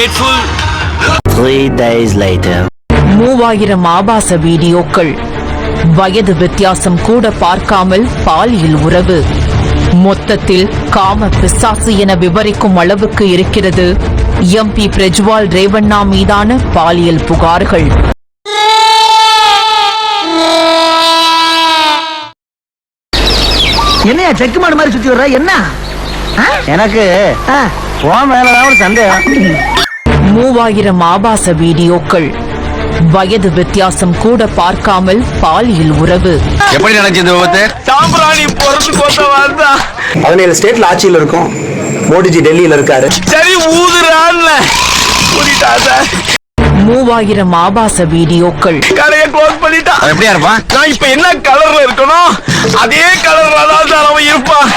grateful. Three days later. மூவாயிரம் ஆபாச வீடியோக்கள். வயது வித்தியாசம் கூட பார்க்காமல் பாலியல் உறவு. மொத்தத்தில் காம பிசாசு என விவரிக்கும் அளவுக்கு இருக்கிறது. எம்பி பிரஜ்வால் ரேவண்ணா மீதான பாலியல் புகார்கள். என்னையா செக்கு மாடு மாதிரி சுத்தி வர்ற? என்ன? எனக்கு சந்தேகம். மூவாயிரம் ஆபாச வீடியோக்கள். வயது வித்தியாசம் கூட பார்க்காமல் பாலியல் உறவு. எப்படி நடந்துச்சு விபத்து? சாம்பிராணி பொறுத்து கொத்த வந்தா பதினேழு ஸ்டேட்ல ஆட்சியில் இருக்கும். மோடிஜி டெல்லியில இருக்காரு. சரி ஊதுறான்ல. சார். மூவாயிரம் ஆபாச வீடியோக்கள். கடையை க்ளோஸ் பண்ணிட்டா. எப்படியா இருப்பான்? நான் இப்ப என்ன கலர்ல இருக்கணும் அதே கலர்ல தான் சார் அவன் இருப்பான்.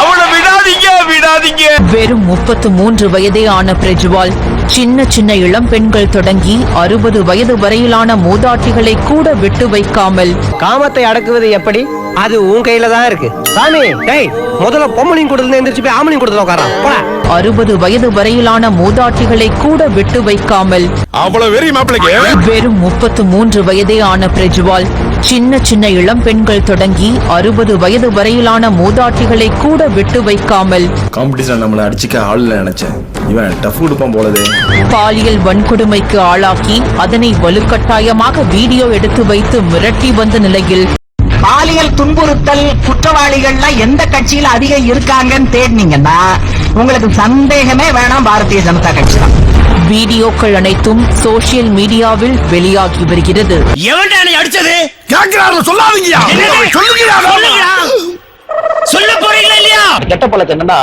அவனை விடாதீங்க விடாதீங்க. வெறும் முப்பத்து மூன்று வயதே ஆன பிரஜ்வால் சின்ன சின்ன இளம் பெண்கள் தொடங்கி அறுபது வயது வரையிலான மூதாட்டிகளை கூட விட்டு வைக்காமல். காமத்தை அடக்குவது எப்படி? அது உன் கையில தான் இருக்கு. சாமி டேய் முதல்ல பொம்மலிங் கொடுத்துல எந்திரிச்சு போய் ஆமலிங் கொடுத்துல உட்காரான் போடா. அறுபது வயது வரையிலான மூதாட்டிகளை கூட விட்டு வைக்காமல் அவ்வளவு வெறி மாப்பிளைக்கு? வெறும் முப்பத்து மூன்று வயதே ஆன பிரஜ்வால் சின்ன சின்ன இளம் பெண்கள் தொடங்கி அறுபது வயது வரையிலான மூதாட்டிகளை கூட விட்டு வைக்காமல் காம்படிஷன் நம்மளை அடிச்சுக்க ஆள் நினைச்சேன். இவன் டஃப் கொடுப்பான் போலதே. பாலியல் வன்கொடுமைக்கு ஆளாக்கி அதனை வலுக்கட்டாயமாக வீடியோ எடுத்து வைத்து மிரட்டி வந்த நிலையில் பாலியல் துன்புறுத்தல் குற்றவாளிகள்ல எந்த கட்சியில அதிகம் இருக்காங்கன்னு தேடினீங்கன்னா உங்களுக்கு சந்தேகமே வேணாம் பாரதிய ஜனதா கட்சி தான். வீடியோக்கள் அனைத்தும் சோசியல் மீடியாவில் வெளியாகி வருகிறது. எவன்டா என்னை அடிச்சது? கேக்குறாரு சொல்லாதீங்க சொல்லுங்க சொல்ல போறீங்களா இல்லையா? கெட்ட பழக்கம் என்னன்னா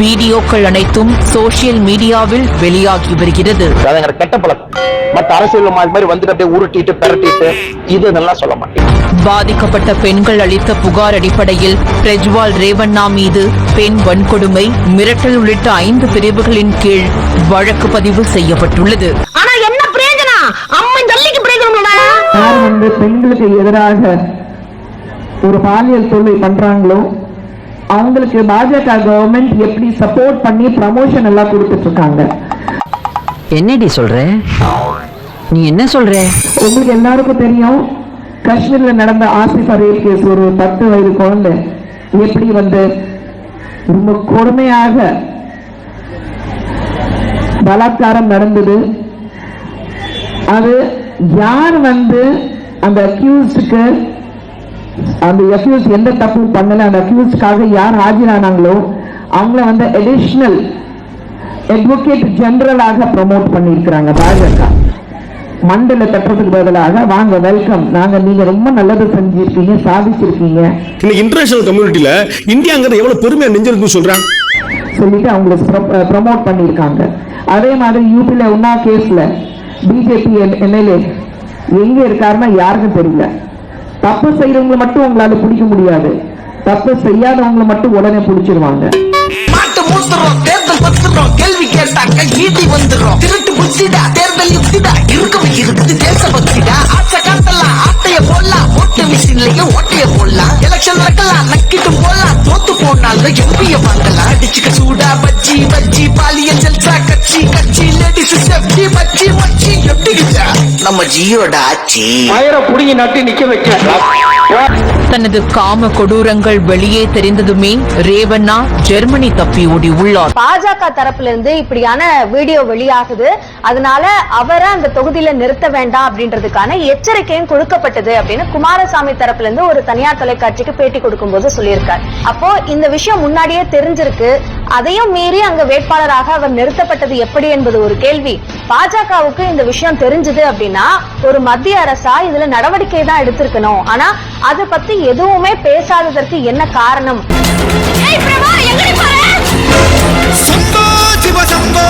வீடியோக்கள் அனைத்தும் சோசியல் மீடியாவில் வெளியாகி வருகிறது. அது எங்க கெட்ட பழக்கம். மத்த அரசியல் மாதிரி வந்துட்டு அப்படியே உருட்டிட்டு பெரட்டிட்டு இது நல்லா சொல்ல மாட்டேன். பாதிக்கப்பட்ட பெண்கள் அளித்த புகார் அடிப்படையில் பிரஜ்வால் ரேவண்ணா மீது பெண் வன்கொடுமை மிரட்டல் உள்ளிட்ட ஐந்து பிரிவுகளின் கீழ் வழக்கு பதிவு செய்யப்பட்டுள்ளது. ஆனா என்ன பிரயோஜனம்? அம்மன் ஜல்லிக்கு பிரயோஜனம் பெண்களுக்கு எதிராக ஒரு பாலியல் தொல்லை பண்றாங்களோ அவங்களுக்கு பாஜக கவர்மெண்ட் எப்படி சப்போர்ட் பண்ணி ப்ரமோஷன் எல்லாம் கொடுத்துட்டு இருக்காங்க என்னடி சொல்ற? நீ என்ன சொல்ற? உங்களுக்கு எல்லாருக்கும் தெரியும் காஷ்மீர்ல நடந்த ஆசிஃபா ரேப் கேஸ் ஒரு பத்து வயது குழந்தை எப்படி வந்து ரொம்ப கொடுமையாக பலாத்காரம் நடந்தது. அது யார் வந்து அந்த அக்யூஸ்டுக்கு அந்த அக்யூஸ் எந்த தப்பும் பண்ணல. அந்த அக்யூஸ்டுக்காக யார் ஆஜரானாங்களோ அவங்கள வந்து அடிஷ்னல் அட்வொகேட் ஜெனரலாக ப்ரமோட் பண்ணியிருக்கிறாங்க பாஜக. மண்டல தட்டுறதுக்கு பதிலாக வாங்க வெல்கம் நாங்க நீங்க ரொம்ப நல்லது செஞ்சிருக்கீங்க சாதிச்சிருக்கீங்க. இன்னைக்கு இன்டர்நேஷனல் கம்யூனிட்டில இந்தியாங்கிறது எவ்வளவு பெருமையா நெஞ்சிருக்குன்னு சொல்றான் சொல்லிட்டு அவங்களை ப்ரமோட் பண்ணியிருக்காங்க. அதே மாதிரி யூபியில் உன்னா கேஸ்ல பிஜேபி எம்எல்ஏ எங்க இருக்காருன்னா யாருக்கும் தெரியல. தப்பு செய்யறவங்களை மட்டும் உங்களால பிடிக்க முடியாது. தப்பு செய்யாதவங்களை மட்டும் உடனே பிடிச்சிருவாங்க. மாட்டு மூத்துறோம் தேர்தல் பத்துறோம் கேள்வி கேட்டாக்க ஈட்டி வந்துடும் திருட்டு புத்திடா தேர்தல் யுக்திடா இருக்கும் இருக்குது தேச பக்திடா ஆட்ச காட்டலாம் ஆட்டைய போடலாம் ஓட்டு மிஷின்லயும் ஓட்டைய போடலாம் எலெக்ஷன் நடக்கலாம் நக்கிட்டு போடலாம் தோத்து போனாலும் எம்பிய வாங்கலாம் அடிச்சுக்க சூடா பஜ்ஜி பஜ்ஜி பாலியல் ஜல்சா கட்சி கட்சி லேடிஸ் செப்டி மச்சி மச்சி எப்படி நம்ம ஜியோட ஆட்சி மயிர புடிங்கி நட்டு நிக்க வைக்க. தனது காம கொடூரங்கள் வெளியே தெரிந்ததுமே ரேவண்ணா ஜெர்மனி தப்பி ஓடி உள்ளார். பாஜக தரப்புல இருந்து இப்படியான வீடியோ வெளியாகுது. அதனால அவரை அந்த தொகுதியில நிறுத்த வேண்டாம் அப்படின்றதுக்கான எச்சரிக்கையும் கொடுக்கப்பட்டது அப்படின்னு குமாரசாமி தரப்புல இருந்து ஒரு தனியார் தொலைக்காட்சிக்கு பேட்டி கொடுக்கும்போது சொல்லியிருக்கார். அப்போ இந்த விஷயம் முன்னாடியே தெரிஞ்சிருக்கு. அதையும் மீறி அங்க வேட்பாளராக அவர் நிறுத்தப்பட்டது எப்படி என்பது ஒரு கேள்வி. பாஜகவுக்கு இந்த விஷயம் தெரிஞ்சது அப்படின்னா ஒரு மத்திய அரசா இதுல நடவடிக்கை தான் எடுத்திருக்கணும். ஆனா அதை பத்தி எதுவுமே பேசாததற்கு என்ன காரணம்? சம்போ சிவ சம்போ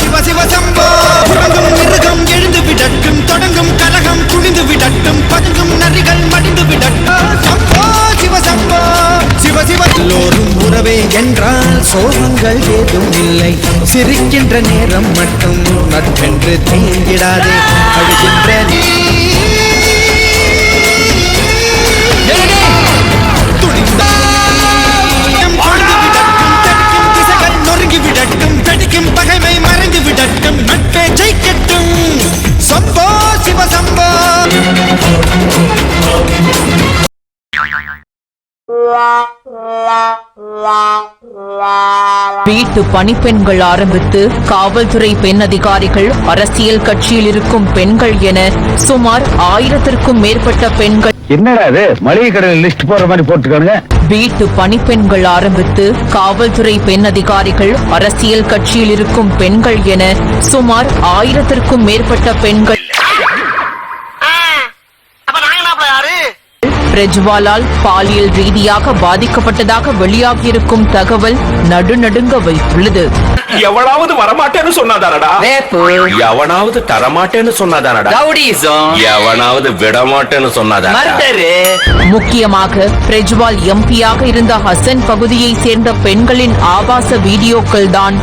சிவ சிவ சம்போ. உறங்கும் மிருகம் எழுந்து விடட்டும் தொடங்கும் கலகம் குனிந்து விடட்டும் பதுங்கும் நரிகள் மடிந்து விடட்டும். சம்போ சிவ சம்போ சிவ சிவ எல்லோரும் உறவே என்றால் சோகங்கள் ஏதும் இல்லை. சிரிக்கின்ற நேரம் மட்டும் நட்பென்று தேங்கிடாதே. அழுகின்ற நீ வீட்டு பணிப்பெண்கள் ஆரம்பித்து காவல்துறை பெண் அதிகாரிகள் அரசியல் கட்சியில் இருக்கும் பெண்கள் என சுமார் ஆயிரத்திற்கும் மேற்பட்ட பெண்கள் என்னடா இது? மளிகை கடையில் லிஸ்ட் போடுற மாதிரி போட்டுருக்கானுங்க. வீட்டு பணிப்பெண்கள் ஆரம்பித்து காவல்துறை பெண் அதிகாரிகள் அரசியல் கட்சியில் இருக்கும் பெண்கள் என சுமார் ஆயிரத்திற்கும் மேற்பட்ட பெண்கள் பிரஜ்வாலால் பாலியல் ரீதியாக பாதிக்கப்பட்டதாக வெளியாகியிருக்கும் தகவல் நடுநடுங்க வைத்துள்ளது. எவனாவது வரமாட்டேன்னு சொன்னாதானடா? எவனாவது தரமாட்டேன்னு சொன்னாதானடா? எவனாவது விடமாட்டேன்னு சொன்னாதானடா? முக்கியமாக பிரஜ்வால் எம்பியாக இருந்த ஹசன் பகுதியை சேர்ந்த பெண்களின் ஆபாச வீடியோக்கள் தான்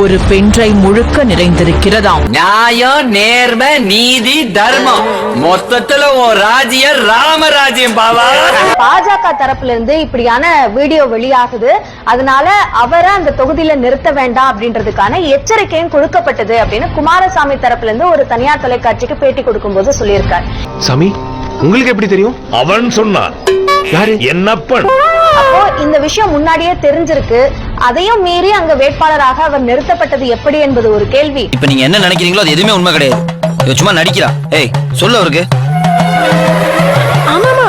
ஒரு பென்றை முழுக்க நிறைந்திருக்கிறதாம். நியாயம் நேர்மை நீதி தர்மம். மொத்தத்துல ஒரு ராஜ்யம் ராமராஜ்யம் பாவா பாஜக தரப்புல இருந்து இப்படியான வீடியோ வெளியாகுது. அதனால அவரை அந்த தொகுதியில நிறுத்த வேண்டாம் அப்படின்றதுக்கான எச்சரிக்கையும் கொடுக்கப்பட்டது அப்படின்னு குமாரசாமி தரப்புல இருந்து ஒரு தனியார் தொலைக்காட்சிக்கு பேட்டி கொடுக்கும்போது சொல்லியிருக்காரு. சாமி உங்களுக்கு எப்படி தெரியும்? அவன் சொன்னான். யாரு? என்னப்பன்? அப்போ இந்த விஷயம் முன்னாடியே தெரிஞ்சிருக்கு. அதையும் மீறி அங்க வேட்பாளராக அவர் நிறுத்தப்பட்டது எப்படி என்பது ஒரு கேள்வி. இப்ப நீங்க என்ன நினைக்கிறீங்களோ அது எதுவுமே உண்மை கிடையாது. சும்மா நடிக்கிறா. ஏய் சொல்லு அவருக்கு. ஆமாமா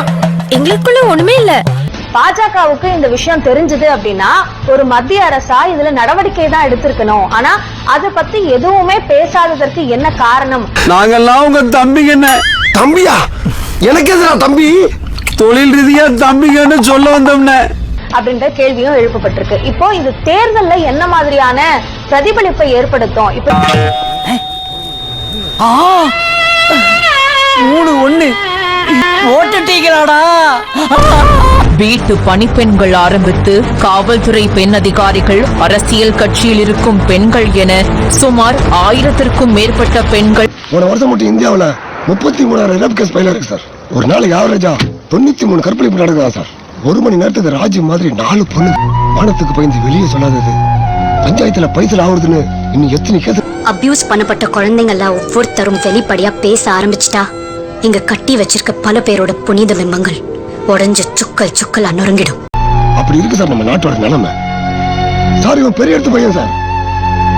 எங்களுக்குள்ள ஒண்ணுமே இல்ல. பாஜகவுக்கு இந்த விஷயம் தெரிஞ்சது அப்படின்னா ஒரு மத்திய அரசா இதுல நடவடிக்கை தான் எடுத்திருக்கணும். ஆனா அதை பத்தி எதுவுமே பேசாததற்கு என்ன காரணம்? நாங்கெல்லாம் உங்க தம்பிங்க என்ன? தம்பியா? எனக்கு எதுனா தம்பி? தொழில் ரீதியா தம்பிங்கன்னு சொல்ல வந்தோம்னே. அப்படின்ற கேள்வியும் எழுப்பப்பட்டிருக்கு. இப்போ இது தேர்தல்ல என்ன மாதிரியான பிரதிபலிப்பை ஏற்படுத்தும்? இப்ப மூணு ஒண்ணு. ஓட்டுட்டீங்களாடா? வீட்டு பணிப்பெண்கள் ஆரம்பித்து காவல்துறை பெண் அதிகாரிகள் அரசியல் கட்சியில் இருக்கும் பெண்கள் என சுமார் ஆயிரத்திற்கும் மேற்பட்ட பெண்கள் போன வருஷம் மட்டும் இந்தியாவுல முப்பத்தி மூணாயிரம் ரேப் கேஸ் பயில இருக்கு சார். ஒரு நாளைக்கு ஆவரேஜா தொண்ணூத்தி மூணு கற்பழிப்பு நடக்குதா சார்? ஒரு மணி நேரத்துக்கு ராஜ்யம் மாதிரி நாலு பொண்ணு வானத்துக்கு பயந்து வெளியே சொல்லாதது. பஞ்சாயத்துல பைசல் ஆகுறதுன்னு இன்னும் எத்தனை கேஸ் அபியூஸ் பண்ணப்பட்ட குழந்தைங்கள்லாம் ஒவ்வொருத்தரும் வெளிப்படையா பேச ஆரம்பிச்சிட்டா. இங்க கட்டி வச்சிருக்க பல பேரோட புனித பிம்பங்கள் உடைஞ்சு சுக்கல் சுக்கல் நொறுங்கிடும். அப்படி இருக்கு சார் நம்ம நாட்டோட நிலைமை. சார் இவன் பெரிய எடுத்து பையன் சார்.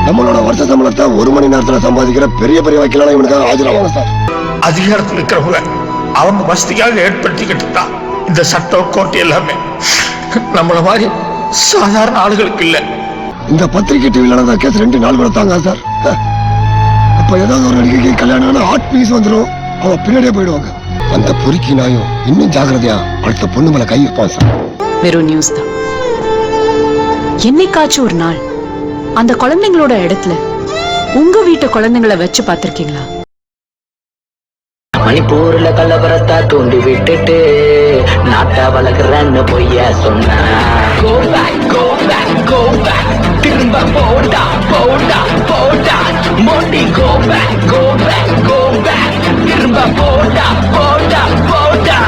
நம்மளோட வருஷ சம்பளத்தை ஒரு மணி நேரத்துல சம்பாதிக்கிற பெரிய பெரிய வக்கீலான இவனுக்காக ஆஜராவாங்க சார். அதிகாரத்தில் இருக்கிறவங்க அவங்க வசதியாக ஏற்படுத்திக்கிட்டு தான் இந்த சட்டம் கோட்டை எல்லாமே நம்மள மாதிரி சாதாரண ஆளுகளுக்கு இல்ல. இந்த பத்திரிகை டிவில நடந்த கேஸ் ரெண்டு நாள் கூட தாங்க சார். அப்ப ஏதாவது ஒரு நடிகைக்கு கல்யாணம் ஹாட் பீஸ் வந்துடும் அவ பின்னாடியே போயிடுவாங்க. அந்த பொறுக்கி நாயும் இன்னும் ஜாக்கிரதையா அடுத்த பொண்ணு மேல கை வைப்பான் சார். வெறும் நியூஸ் தான். என்னைக்காச்சும் ஒரு நாள் அந்த குழந்தைங்களோட இடத்துல உங்க வீட்டு குழந்தைங்கள வச்சு பார்த்திருக்கீங்களா? மணிப்பூர்ல கலவரத்தா தூண்டி விட்டுட்டு நாட்டா வளர்க்குறன்னு பொய்ய சொன்ன Go back, go back, go back. திரும்ப போடா போடா போடா Modi go back, go back, go back. திரும்ப போடா போடா போடா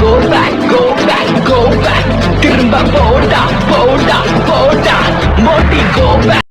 Go back, go back, go back. திரும்ப போடா போடா போடா மோடி go back.